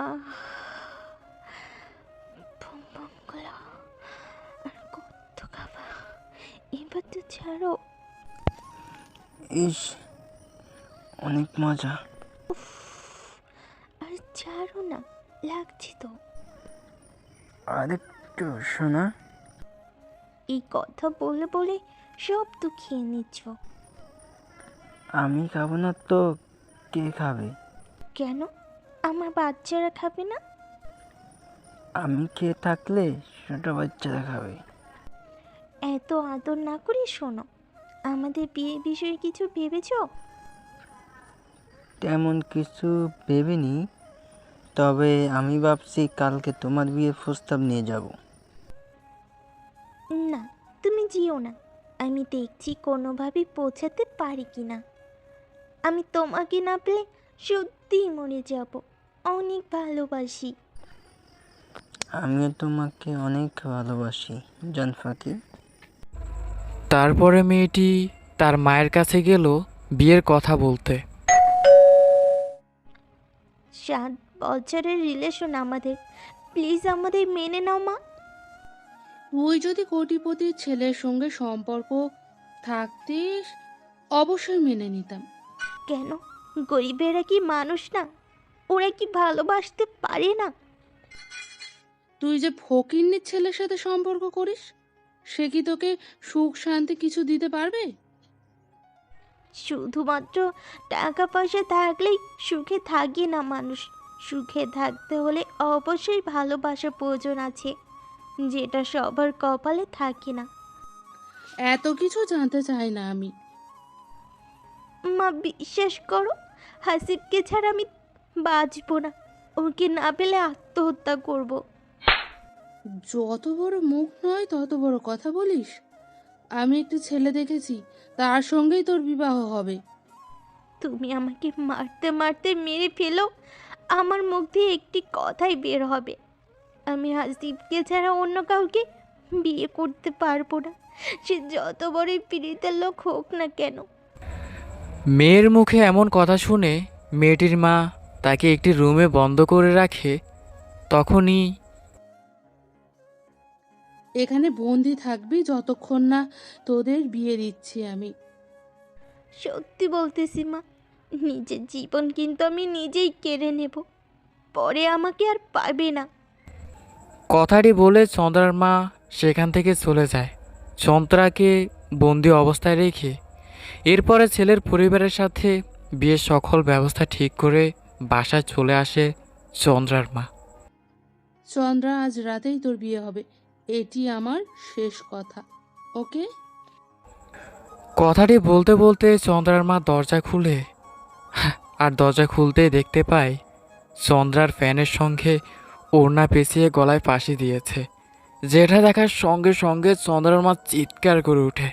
আহ ভুম ভুমগুলো আর কত খাবা এবার তো ছাড়ো ইস অনেক মজা আর ছাড়ো না লাগছে তো আরেকটু শোনা এই কথা বলে বলে সব তো খেয়ে নিচ্ছ আমি খাব না তো কে খাবে কেন আমার বাচ্চারা খাবে না? আমি খেয়ে থাকলে ছোট বাচ্চারা খাবে। এত আদর না করে শোনো আমাদের বিয়ে বিষয়ে কিছু ভেবেছো? তেমন কিছু ভেবেনি তবে আমি ভাবছি কালকে তোমার বিয়ের প্রস্তাব নিয়ে যাব। না তুমি যেও না আমি দেখছি কোনোভাবে পৌঁছাতে পারি কি না আমি তোমাকে না পেলে সত্যিই মরে যাব। অনেক ভালোবাসি। আমিও তোমাকে অনেক ভালোবাসি জানফাকি তারপরে মেয়েটি তার মায়ের কাছে গেল বিয়ের কথা বলতে। সাত বছরের রিলেশন আমাদের। প্লিজ আমাদের মেনে নাও মা। তুই যদি কোটিপতির ছেলের সঙ্গে সম্পর্ক থাকতিস অবশ্যই মেনে নিতাম। কেন? গরিবেরা কি মানুষ না? ওরা কি ভালোবাসতে পারে না? তুই যে ফকিন্নির ছেলের সাথে সম্পর্ক করিস সে কি তোকে সুখ শান্তি কিছু দিতে পারবে? শুধুমাত্র টাকা পয়সা থাকলেই সুখে থাকি না মানুষ। সুখে থাকতে হলে অবশ্যই ভালোবাসার প্রয়োজন আছে যেটা সবার কপালে থাকে না। এত কিছু জানতে চাই না আমি। মা বিশ্বাস করো হাসিবকে ছাড়া আমি বাঁচবো না। ওকে না পেলে আত্মহত্যা করব। যত বড় মুখ নয় তত বড় কথা বলিস? আমি একটি ছেলে দেখেছি তার সঙ্গেই তোর বিবাহ হবে। তুমি আমাকে মারতে মারতে মেরে ফেলো। আমার মুখ দিয়ে একটি কথাই বের হবে। আমি হাসিবকে ছাড়া অন্য কাউকে বিয়ে করতে পারব না। সে যত বড়ই পীড়িতের লোক হোক না কেন। মেয়ের মুখে এমন কথা শুনে মেয়েটির মা তাকে একটি রুমে বন্ধ করে রাখে তখনই এখানে বন্দি থাকবি যতক্ষণ না তোদের বিয়ে দিচ্ছি আমি। সত্যি বলতেছি মা নিজের জীবন কিন্তু আমি নিজেই কেড়ে নেব পরে আমাকে আর পাবে না। কথাটি বলে চন্দ্রার মা সেখান থেকে চলে যায়। চন্দ্রাকে বন্দি অবস্থায় রেখে এরপরে ছেলের পরিবারের সাথে বিয়ের সকল ব্যবস্থা ঠিক করে বাসায় চলে আসে চন্দ্রার মা। চন্দ্রা আজ রাতেই তোর বিয়ে হবে। এটি আমার শেষ কথা ওকে? কথাটি বলতে বলতে চন্দ্রার মা দরজা খুলে আর দরজা খুলতেই দেখতে পাই চন্দ্রার ফ্যানের সঙ্গে ওড়না পেঁচিয়ে গলায় ফাঁসি দিয়েছে। যেটা দেখার সঙ্গে সঙ্গে চন্দ্রার মা চিৎকার করে ওঠে।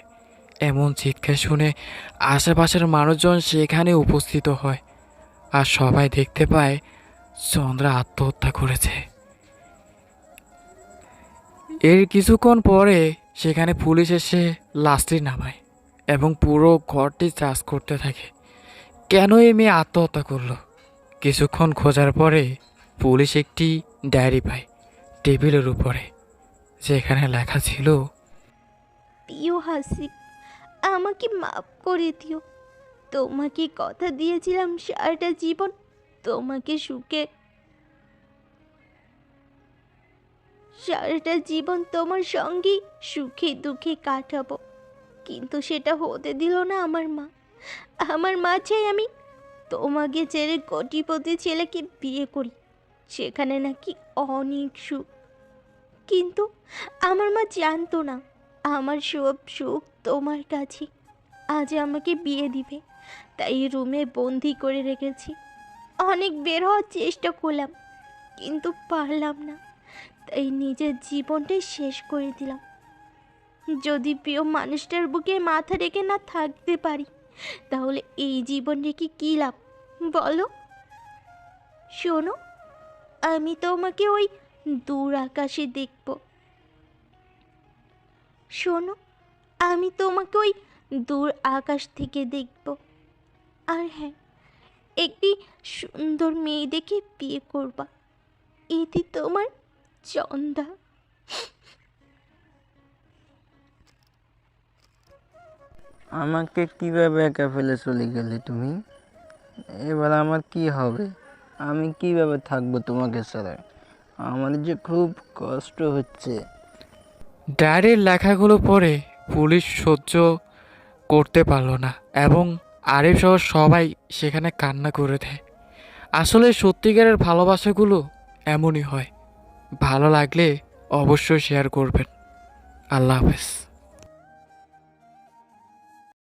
এমন চিৎকার শুনে আশেপাশের মানুষজন সেখানে উপস্থিত হয়। আর সবাই দেখতে পায় চন্দ্রা আত্মহত্যা করেছে। এর কিছুক্ষণ পরে সেখানে পুলিশ এসে লাশটি নামায় এবং পুরো ঘরটি চাষ করতে থাকে। কেন এই মেয়ে আত্মহত্যা করল? কিছুক্ষণ খোঁজার পরে পুলিশ একটি ডায়েরি পায় টেবিলের উপরে, যেখানে লেখা ছিল, প্রিয় হাসিব আমাকে মাফ করে দিও। তোমাকে কথা দিয়েছিলাম সারাটা জীবন, তোমাকে সুখে। সারাটা জীবন তোমার সঙ্গেই সুখে দুঃখে কাটাবো, কিন্তু সেটা হতে দিল না আমার মা। আমার মা চাই আমি তোমাকে ছেড়ে কোটিপতি ছেলেকে বিয়ে করি, সেখানে নাকি অনেক সুখ। কিন্তু আমার মা জানতো না, আমার সব সুখ তোমার কাছে। আজ আমাকে বিয়ে দিবে। তাই রুমে বন্দি করে রেখেছি। অনেক বের হওয়ার চেষ্টা করলাম, কিন্তু পারলাম না। তাই নিজের জীবনটাই শেষ করে দিলাম। যদি প্রিয় মানুষটার বুকে মাথা রেখে না থাকতে পারি, তাহলে এই জীবন রেখে কী লাভ? বলো। শোনো, আমি তোমাকে ওই দূর আকাশে দেখব। শোনো, আমি তোমাকে ওই দূর আকাশ থেকে দেখব। আর হ্যাঁ একটি সুন্দর মেয়ে দেখে বিয়ে করবা। এটি তোমার চন্দা। আমাকে কীভাবে একা ফেলে চলে গেলে তুমি? এবার আমার কি হবে? আমি কীভাবে থাকব তোমাকে ছাড়া? আমার যে খুব কষ্ট হচ্ছে। ডায়েরির লেখাগুলো পড়ে পুলিশ সহ্য করতে পারল না এবং আরিফ সহ সবাই সেখানে কান্না করে দেয়। আসলে সত্যিকারের ভালোবাসাগুলো এমনই হয়। ভালো লাগলে অবশ্যই শেয়ার করবেন। আল্লাহ হাফেজ।